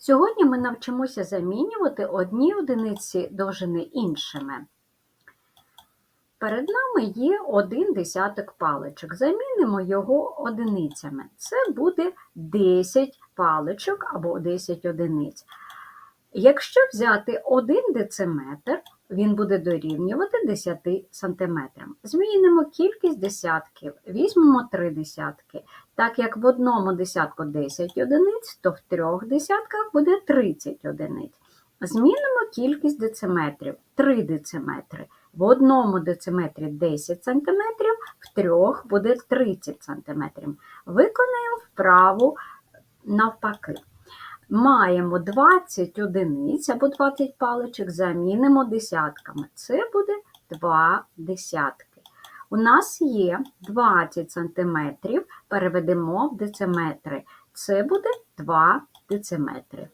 Сьогодні ми навчимося замінювати одні одиниці довжини іншими. Перед нами є один десяток паличок. Замінимо його одиницями. Це буде 10 паличок або 10 одиниць. Якщо взяти 1 дециметр, він буде дорівнювати 10 сантиметрам. Змінимо кількість десятків, візьмемо 3 десятки. Так як в одному десятку 10 одиниць, то в трьох десятках буде 30 одиниць. Змінимо кількість дециметрів 3 дециметри. В одному дециметрі 10 см, в трьох буде 30 см. Виконаємо вправу навпаки. Маємо 20 одиниць або 20 паличок, замінимо десятками. Це буде 2 десятки. У нас є 20 сантиметрів, переведемо в дециметри. Це буде 2 дециметри.